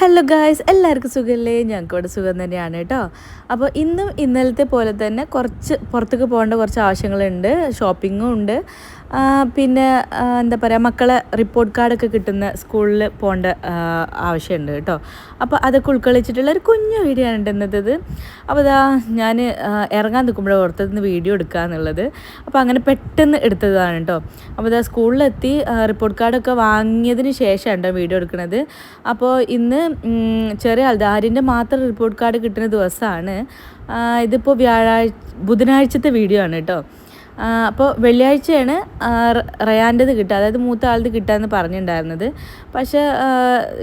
Hello guys എല്ലാവർക്കും സുഖമല്ലേ ഞങ്ങൾക്ക് ഇവിടെ സുഖം തന്നെയാണ് കേട്ടോ. അപ്പോൾ ഇന്നും ഇന്നലത്തെ പോലെ തന്നെ കുറച്ച് പുറത്തേക്ക് പോകേണ്ട കുറച്ച് ആവശ്യങ്ങളുണ്ട്. ഷോപ്പിങ്ങും ഉണ്ട്. പിന്നെ എന്താ പറയുക മക്കളെ റിപ്പോർട്ട് കാർഡൊക്കെ കിട്ടുന്ന സ്കൂളിൽ പോകേണ്ട ആവശ്യമുണ്ട് കേട്ടോ. അപ്പോൾ അതൊക്കെ ഉൾക്കൊള്ളിച്ചിട്ടുള്ള ഒരു കുഞ്ഞു വീഡിയോ ആണ് ഉണ്ടെന്നത് അപ്പോൾ ഇതാ. ഞാൻ ഇറങ്ങാൻ നിൽക്കുമ്പോഴേ ഓർത്തുനിന്ന് വീഡിയോ എടുക്കുക എന്നുള്ളത്. അപ്പോൾ അങ്ങനെ പെട്ടെന്ന് എടുത്തതാണ് കേട്ടോ. അപ്പോൾ ഇതാ സ്കൂളിലെത്തി റിപ്പോർട്ട് കാർഡൊക്കെ വാങ്ങിയതിന് ശേഷമാണ് കേട്ടോ വീഡിയോ എടുക്കുന്നത് അപ്പോൾ ഇന്ന് ചെറിയ ആൾദാരിന്റെ മാത്രം റിപ്പോർട്ട് കാർഡ് കിട്ടുന്ന ദിവസമാണ്. ഇതിപ്പോൾ വ്യാഴാഴ്ച ബുധനാഴ്ചത്തെ വീഡിയോ ആണ് കേട്ടോ. അപ്പോൾ വെള്ളിയാഴ്ചയാണ് റയാന്റെത് കിട്ടുക. അതായത് മൂത്ത ആളുടെ കിട്ടാമെന്ന് പറഞ്ഞിട്ടുണ്ടായിരുന്നത് പക്ഷേ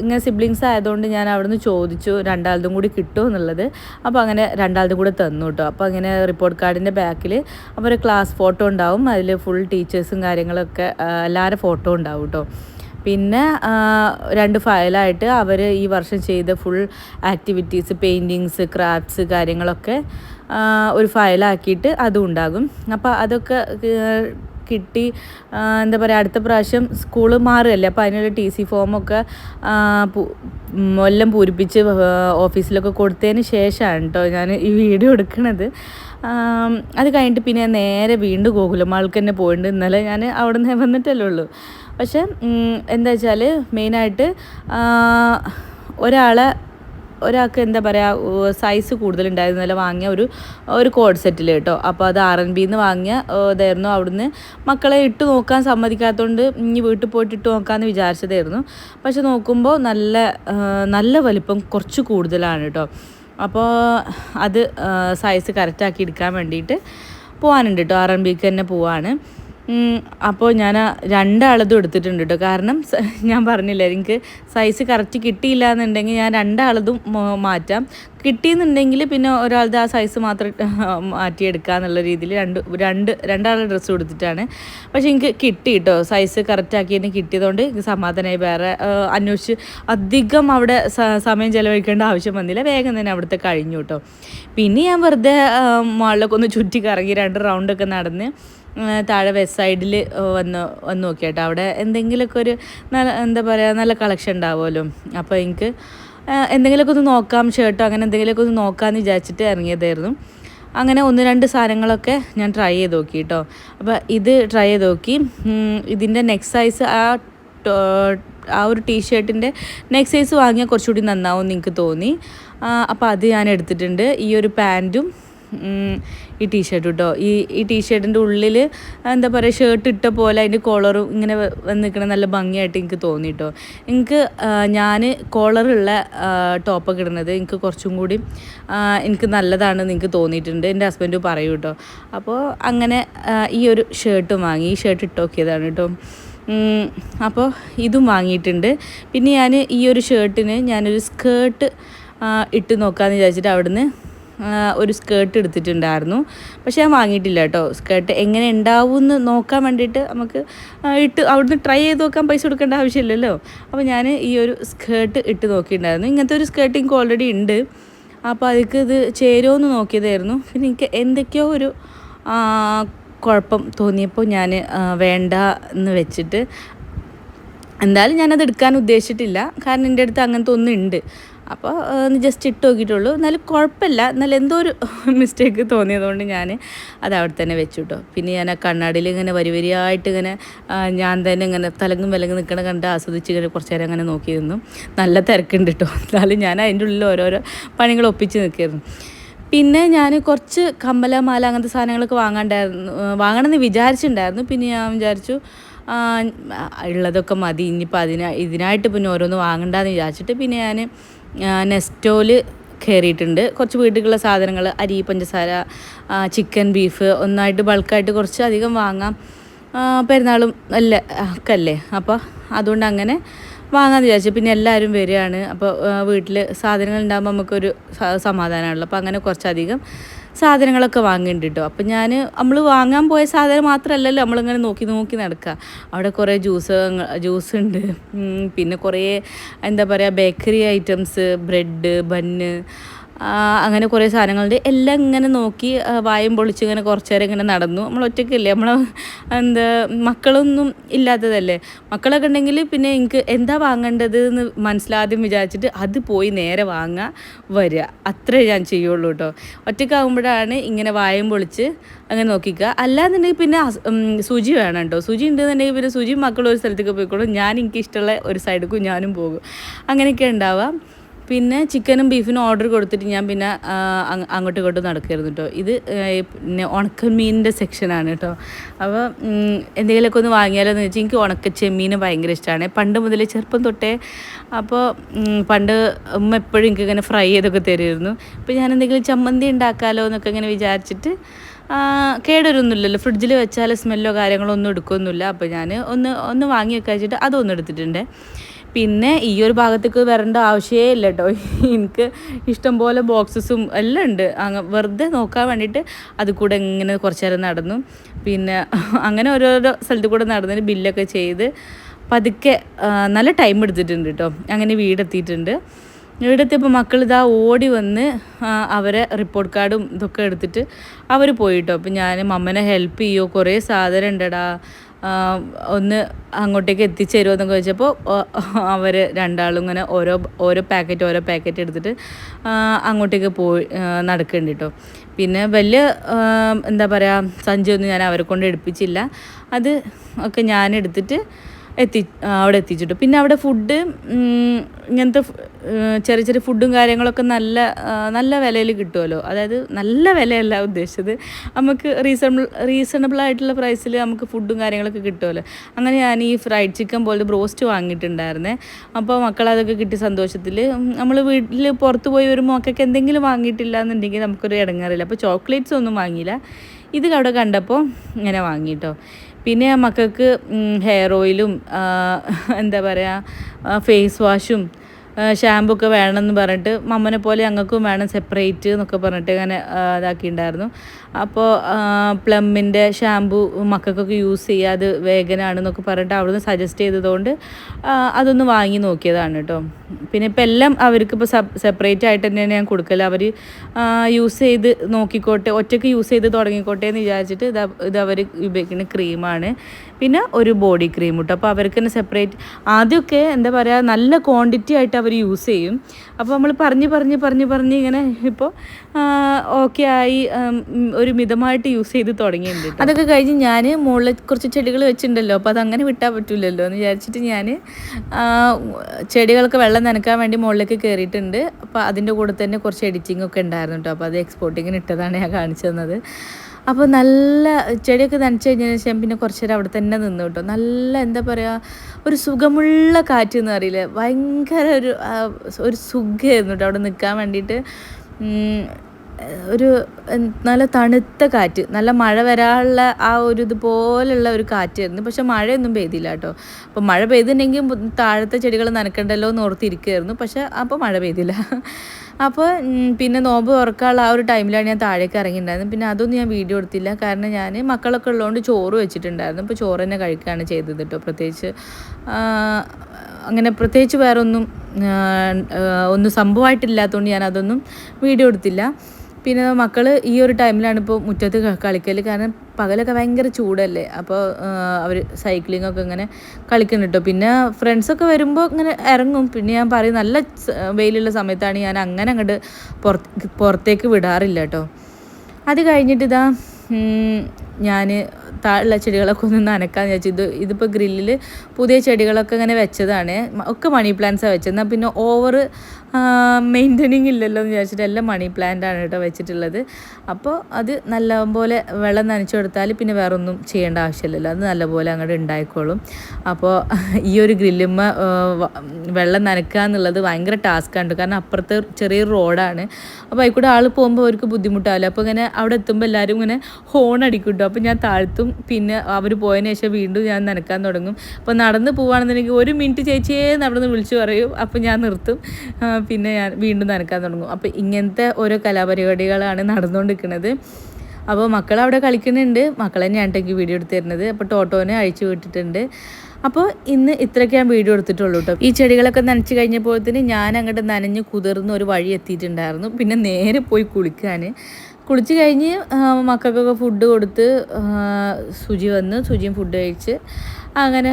ഇങ്ങനെ സിബ്ലിങ്സ് ആയതുകൊണ്ട് ഞാൻ അവിടുന്ന് ചോദിച്ചു രണ്ടാളതും കൂടി കിട്ടുമോ എന്നുള്ളത്. അപ്പോൾ അങ്ങനെ രണ്ടാളതും കൂടെ തന്നു കേട്ടോ അപ്പോൾ അങ്ങനെ റിപ്പോർട്ട് കാർഡിന്റെ ബാക്കിൽ അപ്പോൾ ഒരു ക്ലാസ് ഫോട്ടോ ഉണ്ടാവും. അതിൽ ഫുൾ ടീച്ചേഴ്സും കാര്യങ്ങളൊക്കെ എല്ലാവരുടെ ഫോട്ടോ ഉണ്ടാവും കേട്ടോ പിന്നെ രണ്ട് ഫയലായിട്ട് അവർ ഈ വർഷം ചെയ്ത ഫുൾ ആക്ടിവിറ്റീസ് പെയിന്റിങ്സ് ക്രാഫ്റ്റ്സ് കാര്യങ്ങളൊക്കെ ഒരു ഫയലാക്കിയിട്ട് അതും ഉണ്ടാകും. അപ്പോൾ അതൊക്കെ കിട്ടി എന്താ പറയുക അടുത്ത പ്രാവശ്യം സ്കൂൾ മാറുകയല്ലേ? അപ്പോൾ അതിനുള്ള ടി സി ഫോമൊക്കെ എല്ലാം പൂരിപ്പിച്ച് ഓഫീസിലൊക്കെ കൊടുത്തതിന് ശേഷമാണ് കേട്ടോ ഞാൻ ഈ വീഡിയോ എടുക്കണത്. അത് കഴിഞ്ഞിട്ട് പിന്നെ നേരെ വീണ്ടും ഗോകുലമാൾക്ക് തന്നെ പോയിട്ടുണ്ട് ഇന്നലെ ഞാൻ അവിടെ നിന്ന് വന്നിട്ടല്ലേ ഉള്ളൂ. പക്ഷെ എന്താ വെച്ചാൽ മെയിനായിട്ട് ഒരാളെ ഒരാൾക്ക് എന്താ പറയുക സൈസ് കൂടുതലുണ്ടായിരുന്നല്ലോ വാങ്ങിയ ഒരു ഒരു കോഡ് സെറ്റിൽ കേട്ടോ. അപ്പോൾ അത് ആർ എൻ ബിന്ന് വാങ്ങിയ ഇതായിരുന്നു അവിടുന്ന് മക്കളെ ഇട്ട് നോക്കാൻ സമ്മതിക്കാത്തതുകൊണ്ട് ഇനി വീട്ടിൽ പോയിട്ട് ഇട്ട് നോക്കാമെന്ന് വിചാരിച്ചതായിരുന്നു. പക്ഷെ നോക്കുമ്പോൾ നല്ല നല്ല വലിപ്പം കുറച്ച് കൂടുതലാണ് കേട്ടോ. അപ്പോൾ അത് സൈസ് കറക്റ്റാക്കി എടുക്കാൻ വേണ്ടിയിട്ട് പോകാനുണ്ട് കേട്ടോ. ആർ എൻ ബിക്ക് തന്നെ പോവാണ്. അപ്പോൾ ഞാൻ രണ്ടാളതും എടുത്തിട്ടുണ്ട് കേട്ടോ കാരണം ഞാൻ പറഞ്ഞില്ല എനിക്ക് സൈസ് കറക്റ്റ് കിട്ടിയില്ല എന്നുണ്ടെങ്കിൽ ഞാൻ രണ്ടാളതും മാറ്റാം. കിട്ടിയെന്നുണ്ടെങ്കിൽ പിന്നെ ഒരാളുടെ ആ സൈസ് മാത്രം മാറ്റിയെടുക്കുക എന്നുള്ള രീതിയിൽ രണ്ട് രണ്ട് രണ്ടാളുടെ ഡ്രസ്സ് കൊടുത്തിട്ടാണ്. പക്ഷേ എനിക്ക് കിട്ടി കേട്ടോ സൈസ് കറക്റ്റാക്കി തന്നെ കിട്ടിയതുകൊണ്ട് എനിക്ക് സമാധാനമായി വേറെ അന്വേഷിച്ച് അധികം അവിടെ സമയം ചിലവഴിക്കേണ്ട ആവശ്യം വന്നില്ല. വേഗം തന്നെ അവിടുത്തെ കഴിഞ്ഞു കേട്ടോ പിന്നെ ഞാൻ വെറുതെ മാളിലൊക്കെ ഒന്ന് ചുറ്റി കറങ്ങി രണ്ട് റൗണ്ടൊക്കെ നടന്ന് താഴെ വെസ്റ്റ് സൈഡിൽ വന്ന് വന്ന് നോക്കിയാട്ടോ. അവിടെ എന്തെങ്കിലുമൊക്കെ ഒരു നല്ല എന്താ പറയുക നല്ല കളക്ഷൻ ഉണ്ടാവുമല്ലോ. അപ്പോൾ എനിക്ക് എന്തെങ്കിലുമൊക്കെ ഒന്ന് നോക്കാം ഷർട്ടോ അങ്ങനെ എന്തെങ്കിലുമൊക്കെ ഒന്ന് നോക്കാമെന്ന് വിചാരിച്ചിട്ട് ഇറങ്ങിയതായിരുന്നു. അങ്ങനെ ഒന്ന് രണ്ട് സാധനങ്ങളൊക്കെ ഞാൻ ട്രൈ ചെയ്ത് നോക്കി കേട്ടോ അപ്പോൾ ഇത് ട്രൈ ചെയ്ത് നോക്കി. ഇതിന്റെ നെക്സ്റ്റ് സൈസ് ആ ആ ഒരു ടീഷർട്ടിന്റെ നെക്സ്റ്റ് സൈസ് വാങ്ങിയാൽ കുറച്ചുകൂടി നന്നാവും എന്ന് എനിക്ക് തോന്നി. അപ്പോൾ അത് ഞാൻ എടുത്തിട്ടുണ്ട്. ഈ ഒരു പാന്റും ഈ ടീഷർട്ട് കേട്ടോ ഈ ഈ ടീഷർട്ടിന്റെ ഉള്ളിൽ എന്താ പറയുക ഷർട്ട് ഇട്ട പോലെ അതിന്റെ കോളറും ഇങ്ങനെ വന്ന് നിൽക്കണ നല്ല ഭംഗിയായിട്ട് എനിക്ക് തോന്നി കേട്ടോ എനിക്ക് ഞാൻ കോളറുള്ള ടോപ്പൊക്കെ ഇടുന്നത് എനിക്ക് കുറച്ചും കൂടി എനിക്ക് നല്ലതാണെന്ന് എനിക്ക് തോന്നിയിട്ടുണ്ട്. എന്റെ ഹസ്ബൻഡ് പറയൂ കേട്ടോ. അപ്പോൾ അങ്ങനെ ഈ ഒരു ഷർട്ടും വാങ്ങി ഈ ഷർട്ട് ഇട്ടോക്കിയതാണ് കേട്ടോ. അപ്പോൾ ഇതും വാങ്ങിയിട്ടുണ്ട്. പിന്നെ ഞാൻ ഈ ഒരു ഷർട്ടിന് ഞാനൊരു സ്കേർട്ട് ഇട്ട് നോക്കാമെന്ന് വിചാരിച്ചിട്ട് അവിടുന്ന് ഒരു സ്കേർട്ട് എടുത്തിട്ടുണ്ടായിരുന്നു. പക്ഷെ ഞാൻ വാങ്ങിയിട്ടില്ല കേട്ടോ. സ്കേർട്ട് എങ്ങനെ ഉണ്ടാവും എന്ന് നോക്കാൻ വേണ്ടിയിട്ട് നമുക്ക് ഇട്ട് അവിടുന്ന് ട്രൈ ചെയ്ത് നോക്കാൻ പൈസ കൊടുക്കേണ്ട ആവശ്യമില്ലല്ലോ. അപ്പോൾ ഞാൻ ഈ ഒരു സ്കേർട്ട് ഇട്ട് നോക്കിയിട്ടുണ്ടായിരുന്നു. ഇങ്ങനത്തെ ഒരു സ്കേർട്ട് എനിക്ക് ഓൾറെഡി ഉണ്ട്. അപ്പോൾ അതിക്ക് ഇത് ചേരുമെന്ന് നോക്കിയതായിരുന്നു. പിന്നെ എനിക്ക് എന്തൊക്കെയോ ഒരു കുഴപ്പം തോന്നിയപ്പോൾ ഞാൻ വേണ്ട എന്ന് വെച്ചിട്ട് എന്തായാലും ഞാനത് എടുക്കാൻ ഉദ്ദേശിച്ചിട്ടില്ല. കാരണം എന്റെ അടുത്ത് അങ്ങനത്തെ ഒന്നും ഉണ്ട്. അപ്പോൾ ഒന്ന് ജസ്റ്റ് ഇട്ട് നോക്കിയിട്ടുള്ളൂ. എന്നാലും കുഴപ്പമില്ല. എന്നാലും എന്തോ ഒരു മിസ്റ്റേക്ക് തോന്നിയതുകൊണ്ട് ഞാൻ അത് അവിടെ തന്നെ വെച്ചു കേട്ടോ പിന്നെ ഞാൻ ആ കണ്ണാടിയിൽ ഇങ്ങനെ വരി വരിയായിട്ട് ഇങ്ങനെ ഞാൻ തന്നെ ഇങ്ങനെ തലങ്ങും വിലങ്ങും നിൽക്കണ കണ്ട് ആസ്വദിച്ച് ഇങ്ങനെ കുറച്ച് നേരം അങ്ങനെ നോക്കി നിന്നു. നല്ല തിരക്കുണ്ട് കേട്ടോ എന്നാലും ഞാൻ അതിന്റെ ഉള്ളിൽ ഓരോരോ പണികൾ ഒപ്പിച്ച് നിൽക്കിയിരുന്നു പിന്നെ ഞാൻ കുറച്ച് കമ്മല മാല അങ്ങനത്തെ സാധനങ്ങളൊക്കെ വാങ്ങാണ്ടായിരുന്നു. വാങ്ങണമെന്ന് വിചാരിച്ചിട്ടുണ്ടായിരുന്നു. പിന്നെ ഞാൻ വിചാരിച്ചു ഉള്ളതൊക്കെ മതി. ഇനിയിപ്പോൾ അതിന് ഇതിനായിട്ട് പിന്നെ ഓരോന്ന് വാങ്ങണ്ടെന്ന് വിചാരിച്ചിട്ട് പിന്നെ ഞാൻ നെസ്റ്റോയിൽ കയറിയിട്ടുണ്ട് കുറച്ച് വീട്ടിലുള്ള സാധനങ്ങൾ അരി പഞ്ചസാര ചിക്കൻ ബീഫ് ഒന്നായിട്ട് ബൾക്കായിട്ട് കുറച്ച് അധികം വാങ്ങാം. പെരുന്നാളും അല്ല ഒക്കല്ലേ അപ്പോൾ അതുകൊണ്ട് അങ്ങനെ വാങ്ങാമെന്ന് വിചാരിച്ചു. പിന്നെ എല്ലാവരും വരികയാണ്. അപ്പോൾ വീട്ടിൽ സാധനങ്ങൾ ഉണ്ടാകുമ്പോൾ നമുക്കൊരു സമാധാനമാണല്ലോ അപ്പോൾ അങ്ങനെ കുറച്ചധികം സാധനങ്ങളൊക്കെ വാങ്ങിയിട്ടുണ്ട് കേട്ടോ അപ്പം ഞാൻ നമ്മൾ വാങ്ങാൻ പോയ സാധനം മാത്രമല്ലല്ലോ നമ്മളിങ്ങനെ നോക്കി നോക്കി നടക്കുക അവിടെ കുറേ ജ്യൂസ് ജ്യൂസ് ഉണ്ട്. പിന്നെ കുറേ എന്താ പറയുക ബേക്കറി ഐറ്റംസ് ബ്രെഡ് ബന്ന് അങ്ങനെ കുറേ സാധനങ്ങളുണ്ട്. എല്ലാം ഇങ്ങനെ നോക്കി വായും പൊളിച്ച് ഇങ്ങനെ കുറച്ച് നേരം ഇങ്ങനെ നടന്നു. നമ്മൾ ഒറ്റയ്ക്കല്ലേ? നമ്മൾ എന്താ മക്കളൊന്നും ഇല്ലാത്തതല്ലേ? മക്കളൊക്കെ ഉണ്ടെങ്കിൽ പിന്നെ എനിക്ക് എന്താ വാങ്ങേണ്ടത് എന്ന് മനസ്സിലാദ്യം വിചാരിച്ചിട്ട് അത് പോയി നേരെ വാങ്ങുക വരിക അത്രേ ഞാൻ ചെയ്യുള്ളൂ കേട്ടോ. ഒറ്റയ്ക്കാകുമ്പോഴാണ് ഇങ്ങനെ വായും പൊളിച്ച് അങ്ങനെ നോക്കിക്കുക. അല്ലാന്നുണ്ടെങ്കിൽ പിന്നെ സുചി വേണം കേട്ടോ. സുചി ഉണ്ടെന്നുണ്ടെങ്കിൽ പിന്നെ സുചിയും മക്കളും ഒരു സ്ഥലത്തേക്ക് പോയിക്കോളും. ഞാൻ എനിക്ക് ഇഷ്ടമുള്ള ഒരു സൈഡിലേക്കും ഞാനും പോകും. അങ്ങനെയൊക്കെ ഉണ്ടാവുക പിന്നെ ചിക്കനും ബീഫിനും ഓർഡർ കൊടുത്തിട്ട് ഞാൻ പിന്നെ അങ്ങോട്ടും ഇങ്ങോട്ടും നടക്കായിരുന്നു കേട്ടോ ഇത് പിന്നെ ഉണക്കമീനിന്റെ സെക്ഷനാണ് കേട്ടോ അപ്പോൾ എന്തെങ്കിലുമൊക്കെ ഒന്ന് വാങ്ങിയാലോ എന്ന് വെച്ചാൽ എനിക്ക് ഉണക്ക ചെമ്മീൻ ഭയങ്കര ഇഷ്ടമാണ് പണ്ട് മുതൽ ചെറുപ്പം തൊട്ടേ അപ്പോൾ പണ്ട് ഉമ്മ എപ്പോഴും എനിക്ക് ഇങ്ങനെ ഫ്രൈ ചെയ്തൊക്കെ തരുമായിരുന്നു. അപ്പോൾ ഞാൻ എന്തെങ്കിലും ചമ്മന്തി ഉണ്ടാക്കാമല്ലോ എന്നൊക്കെ ഇങ്ങനെ വിചാരിച്ചിട്ട് കേടൊരൊന്നുമില്ലല്ലോ ഫ്രിഡ്ജിൽ വെച്ചാൽ സ്മെല്ലോ കാര്യങ്ങളോ ഒന്നും എടുക്കുമൊന്നുമില്ല അപ്പോൾ ഞാൻ ഒന്ന് ഒന്ന് വാങ്ങി വെക്കാച്ചിട്ട് അതൊന്നും എടുത്തിട്ടുണ്ട്. പിന്നെ ഈ ഒരു ഭാഗത്തേക്ക് വരേണ്ട ആവശ്യമേ ഇല്ല കേട്ടോ എനിക്ക് ഇഷ്ടംപോലെ ബോക്സസും എല്ലാം ഉണ്ട്. അങ്ങ് വെറുതെ നോക്കാൻ വേണ്ടിയിട്ട് അത് കൂടെ ഇങ്ങനെ കുറച്ച് നേരം നടന്നു. പിന്നെ അങ്ങനെ ഓരോരോ സ്ഥലത്ത് കൂടെ നടന്നതിന് ബില്ലൊക്കെ ചെയ്ത് പതുക്കെ നല്ല ടൈം എടുത്തിട്ടുണ്ട് കേട്ടോ അങ്ങനെ വീടെത്തിയിട്ടുണ്ട്. വീടെത്തിയപ്പോൾ മക്കൾ ഇതാ ഓടി വന്ന് അവരെ റിപ്പോർട്ട് കാർഡും ഇതൊക്കെ എടുത്തിട്ട് അവർ പോയിട്ടോ അപ്പം ഞാൻ മമ്മനെ ഹെൽപ്പ് ചെയ്യോ? കുറേ സാധനം ഉണ്ടടാ. ഒന്ന് അങ്ങോട്ടേക്ക് എത്തിച്ചേരുമോ എന്നൊക്കെ ചോദിച്ചപ്പോൾ അവർ രണ്ടാളും ഇങ്ങനെ ഓരോ ഓരോ പാക്കറ്റ് ഓരോ പാക്കറ്റ് എടുത്തിട്ട് അങ്ങോട്ടേക്ക് പോയി നടക്കുന്നുണ്ട് കേട്ടോ പിന്നെ വലിയ എന്താ പറയുക സഞ്ചിയൊന്നും ഞാൻ അവരെ കൊണ്ട് എടുപ്പിച്ചില്ല. അത് ഒക്കെ ഞാൻ എടുത്തിട്ട് എത്തി അവിടെ എത്തിച്ചിട്ടു. പിന്നെ അവിടെ ഫുഡ് ഇങ്ങനത്തെ ചെറിയ ചെറിയ ഫുഡും കാര്യങ്ങളൊക്കെ നല്ല നല്ല വിലയിൽ കിട്ടുമല്ലോ അതായത് നല്ല വിലയല്ല ഉദ്ദേശിച്ചത്. നമുക്ക് റീസണബിൾ റീസണബിൾ ആയിട്ടുള്ള പ്രൈസിൽ നമുക്ക് ഫുഡും കാര്യങ്ങളൊക്കെ കിട്ടുമല്ലോ അങ്ങനെ ഞാൻ ഈ ഫ്രൈഡ് ചിക്കൻ പോലത്തെ ബ്രോസ്റ്റ് വാങ്ങിയിട്ടുണ്ടായിരുന്നേ. അപ്പോൾ മക്കൾ അതൊക്കെ കിട്ടിയ സന്തോഷത്തിൽ നമ്മൾ വീട്ടിൽ പുറത്ത് പോയി വരുമ്പോൾ മക്കൾക്ക് എന്തെങ്കിലും വാങ്ങിയിട്ടില്ല എന്നുണ്ടെങ്കിൽ നമുക്കൊരു ഇടങ്ങാറില്ല. അപ്പോൾ ചോക്ലേറ്റ്സ് ഒന്നും വാങ്ങിയില്ല. ഇത് അവിടെ കണ്ടപ്പോൾ ഇങ്ങനെ വാങ്ങിട്ടോ. പിന്നെ മക്കൾക്ക് ഹെയർ ഓയിലും എന്താ പറയുക ഫേസ് വാഷും ഷാമ്പു ഒക്കെ വേണമെന്ന് പറഞ്ഞിട്ട് മമ്മനെ പോലെ ഞങ്ങൾക്കും വേണം സെപ്പറേറ്റ് എന്നൊക്കെ പറഞ്ഞിട്ട് ഇങ്ങനെ ഇതാക്കിയിട്ടുണ്ടായിരുന്നു. അപ്പോൾ പ്ലമ്മിന്റെ ഷാമ്പു മക്കൾക്കൊക്കെ യൂസ് ചെയ്യുക അത് വേഗനാണെന്നൊക്കെ പറഞ്ഞിട്ട് അവിടുന്ന് സജസ്റ്റ് ചെയ്തതുകൊണ്ട് അതൊന്ന് വാങ്ങി നോക്കിയതാണ് കേട്ടോ. പിന്നെ ഇപ്പം എല്ലാം അവർക്ക് ഇപ്പോൾ സെപ്പറേറ്റ് ആയിട്ട് തന്നെയാണ് ഞാൻ കൊടുക്കൽ അവർ യൂസ് ചെയ്ത് നോക്കിക്കോട്ടെ ഒറ്റയ്ക്ക് യൂസ് ചെയ്ത് തുടങ്ങിക്കോട്ടെ എന്ന് വിചാരിച്ചിട്ട് ഇത് ഇത് അവർ ഉപയോഗിക്കുന്ന ക്രീമാണ്. പിന്നെ ഒരു ബോഡി ക്രീം കേട്ടോ. അപ്പോൾ അവർക്ക് തന്നെ സെപ്പറേറ്റ് ആദ്യമൊക്കെ എന്താ പറയുക നല്ല ക്വാണ്ടിറ്റി ആയിട്ട് അവർ യൂസ് ചെയ്യും. അപ്പോൾ നമ്മൾ പറഞ്ഞ് പറഞ്ഞ് പറഞ്ഞ് പറഞ്ഞ് ഇങ്ങനെ ഇപ്പോൾ ഓക്കെ ആയി ഒരു മിതമായിട്ട് യൂസ് ചെയ്ത് തുടങ്ങിയിട്ടുണ്ട് ട്ടോ. അതൊക്കെ കഴിഞ്ഞ് ഞാൻ മുകളിൽ കുറച്ച് ചെടികൾ വെച്ചിട്ടുണ്ടല്ലോ അപ്പോൾ അതങ്ങനെ വിട്ടാൽ പറ്റില്ലല്ലോ എന്ന് വിചാരിച്ചിട്ട് ഞാൻ ചെടികൾക്ക് വെള്ളം നനക്കാൻ വേണ്ടി മുകളിലേക്ക് കയറിയിട്ടുണ്ട് അപ്പോൾ അതിന്റെ കൂടെ തന്നെ കുറച്ച് എഡിറ്റിംഗ് ഒക്കെ ഉണ്ടായിരുന്നു കേട്ടോ അപ്പോൾ അത് എക്സ്പോർട്ടിങ്ങിന് ഇട്ടതാണ് ഞാൻ കാണിച്ചു തന്നത്. അപ്പോൾ നല്ല ചെടിയൊക്കെ നനച്ചു കഴിഞ്ഞതിന് ശേഷം പിന്നെ കുറച്ച് നേരം അവിടെ തന്നെ നിന്നു കേട്ടോ നല്ല എന്താ പറയുക ഒരു സുഖമുള്ള കാറ്റ് എന്ന് അറിയില്ല ഭയങ്കര ഒരു ഒരു സുഖമായിരുന്നു കേട്ടോ അവിടെ നിൽക്കാൻ വേണ്ടിയിട്ട്. ഒരു നല്ല തണുത്ത കാറ്റ് നല്ല മഴ വരാനുള്ള ആ ഒരു ഇതുപോലുള്ള ഒരു കാറ്റായിരുന്നു പക്ഷെ മഴയൊന്നും പെയ്തില്ല കേട്ടോ. അപ്പോൾ മഴ പെയ്തിട്ടുണ്ടെങ്കിൽ താഴത്തെ ചെടികൾ നനക്കണ്ടല്ലോ എന്ന് ഓർത്തിരിക്കുകയായിരുന്നു പക്ഷെ അപ്പോൾ മഴ പെയ്തില്ല. അപ്പോൾ പിന്നെ നോമ്പ് തുറക്കാനുള്ള ആ ഒരു ടൈമിലാണ് ഞാൻ താഴേക്ക് ഇറങ്ങിയിട്ടുണ്ടായിരുന്നത്. പിന്നെ അതൊന്നും ഞാൻ വീഡിയോ എടുത്തില്ല. കാരണം ഞാൻ മക്കളൊക്കെ ഉള്ളതുകൊണ്ട് ചോറ് വെച്ചിട്ടുണ്ടായിരുന്നു. അപ്പോൾ ചോറ് തന്നെ കഴിക്കുകയാണ് ചെയ്തത് കേട്ടോ. പ്രത്യേകിച്ച് അങ്ങനെ പ്രത്യേകിച്ച് വേറെ ഒന്നും ഒന്നും സംഭവമായിട്ടില്ലാത്തതുകൊണ്ട് ഞാൻ അതൊന്നും വീഡിയോ എടുത്തില്ല. പിന്നെ മക്കൾ ഈ ഒരു ടൈമിലാണ് ഇപ്പോൾ മുറ്റത്ത് കളിക്കൽ കാരണം പകലൊക്കെ ഭയങ്കര ചൂടല്ലേ? അപ്പോൾ അവർ സൈക്ലിംഗ് ഒക്കെ ഇങ്ങനെ കളിക്കുന്നു കേട്ടോ പിന്നെ ഫ്രണ്ട്സൊക്കെ വരുമ്പോൾ ഇങ്ങനെ ഇറങ്ങും പിന്നെ ഞാൻ പറയും നല്ല വെയിലുള്ള സമയത്താണ് ഞാൻ അങ്ങനെ അങ്ങോട്ട് പുറത്ത് പുറത്തേക്ക് വിടാറില്ല കേട്ടോ അത് കഴിഞ്ഞിട്ട് ഇതാ ഞാൻ താഴെയുള്ള ചെടികളൊക്കെ ഒന്ന് നനക്കാന്ന് വിചാരിച്ചു. ഇത് ഇതിപ്പോൾ ഗ്രില്ലിൽ പുതിയ ചെടികളൊക്കെ ഇങ്ങനെ വെച്ചതാണ്. ഒക്കെ മണി പ്ലാന്റ്സാണ് വെച്ചത്. എന്നാൽ പിന്നെ ഓവർ മെയിന്റനിങ് ഇല്ലല്ലോ എന്ന് വിചാരിച്ചിട്ട് എല്ലാം മണി പ്ലാന്റ് ആണ് കേട്ടോ വെച്ചിട്ടുള്ളത്. അപ്പോൾ അത് നല്ലപോലെ വെള്ളം നനച്ചു കൊടുത്താൽ പിന്നെ വേറെ ഒന്നും ചെയ്യേണ്ട ആവശ്യമില്ലല്ലോ. അത് നല്ലപോലെ അങ്ങോട്ട് ഉണ്ടായിക്കോളും അപ്പോൾ ഈ ഒരു ഗ്രില്ലുമ്മ വെള്ളം നനക്കുക എന്നുള്ളത് ഭയങ്കര ടാസ്ക്കാണ് കാരണം അപ്പുറത്ത് ചെറിയൊരു റോഡാണ്. അപ്പോൾ അതിൽ കൂടെ ആൾ പോകുമ്പോൾ അവർക്ക് ബുദ്ധിമുട്ടാവില്ല. അപ്പോൾ ഇങ്ങനെ അവിടെ എത്തുമ്പോൾ എല്ലാവരും ഇങ്ങനെ ഹോൺ അടിക്കും കേട്ടോ. അപ്പോൾ ഞാൻ താഴ്ത്തും. പിന്നെ അവർ പോയതിന് ശേഷം വീണ്ടും ഞാൻ നനക്കാൻ തുടങ്ങും. അപ്പോൾ നടന്ന് പോവുകയാണെന്നുണ്ടെങ്കിൽ ഒരു മിനിറ്റ് ചേച്ചിയേ നടന്ന് വിളിച്ചു പറയും. അപ്പോൾ ഞാൻ നിർത്തും. പിന്നെ ഞാൻ വീണ്ടും നനക്കാൻ തുടങ്ങും. അപ്പോൾ ഇങ്ങനത്തെ ഓരോ കലാപരിപാടികളാണ് നടന്നുകൊണ്ടിരിക്കുന്നത് അപ്പോൾ മക്കൾ അവിടെ കളിക്കുന്നുണ്ട്. മക്കളെ ഞാൻ ടേക്ക് വീഡിയോ എടുത്ത് തരുന്നത്. അപ്പോൾ ടോട്ടോനെ അഴിച്ചു വിട്ടിട്ടുണ്ട്. അപ്പോൾ ഇന്ന് ഇത്രയൊക്കെ ഞാൻ വീഡിയോ എടുത്തിട്ടുള്ളൂ കേട്ടോ ഈ ചെടികളൊക്കെ നനച്ച് കഴിഞ്ഞപ്പോഴത്തേന് ഞാൻ അങ്ങോട്ട് നനഞ്ഞ് കുതിർന്ന് ഒരു വഴി എത്തിയിട്ടുണ്ടായിരുന്നു. പിന്നെ നേരെ പോയി കുളിക്കാൻ കുളിച്ച് കഴിഞ്ഞ് മക്കൾക്കൊക്കെ ഫുഡ് കൊടുത്ത് സുജി വന്ന് സുജിയും ഫുഡ് കഴിച്ച് അങ്ങനെ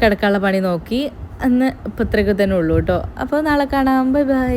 കിടക്കാനുള്ള പണി നോക്കി. അന്ന് ഇപ്പം ഇത്രയൊക്കെ തന്നെ ഉള്ളൂ കേട്ടോ അപ്പോൾ നാളെ കാണാം. Bye bye